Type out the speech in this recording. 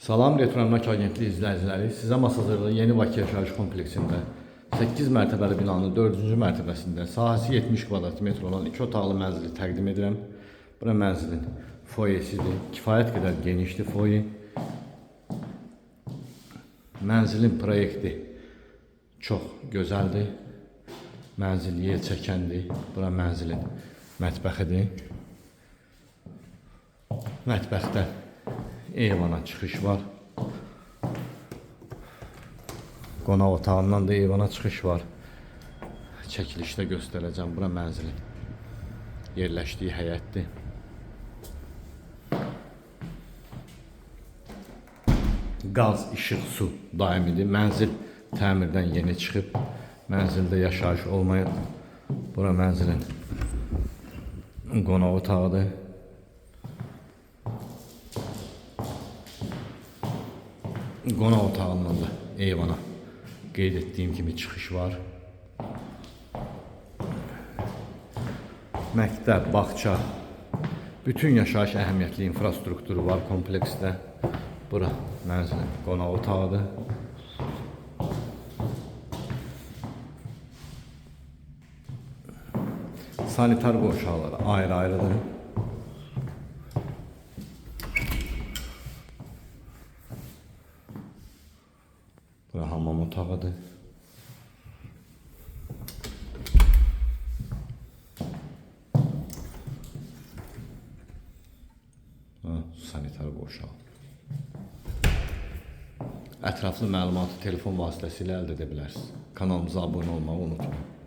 Salam Retro Emlak Agentliyi izləyiciləri, sizə masazırlı yeni Bakı yaşayış kompleksində 8 mərtəbəli binanın 4-cü mərtəbəsində sahəsi 70 kvadrat metr olan 2 otaqlı mənzili təqdim edirəm. Bura mənzilin foyesidir. Kifayət qədər genişli foye. Mənzilin proyekti çox gözəldir. Mənzil yer çəkəndir. Bura mənzilin mətbəxidir. Mətbəxdən eyvana çıxış var. Qonaq otağından da eyvana çıxış var. Çəkilişdə göstərəcəm. Bura mənzilin yerləşdiyi həyətdir. Qaz, işıq, su daimidir. Mənzil təmirdən yeni çıxıb. Mənzildə yaşayış olmayıb. Bura mənzilin qonaq otağıdır. Qonaq otağından da eyvana qeyd etdiyim kimi çıxış var. Məktəb, bağça, bütün yaşayış əhəmiyyətli infrastrukturu var kompleksdə. Bura mənzilin qonaq otağıdır. Sanitar qovşaqları ayrı-ayrıdır. Bura hamam otağıdır. Sanitar qovşağı. Ətraflı məlumatı telefon vasitəsilə əldə edə bilərsiniz. Kanalımıza abunə olmağı unutmayın.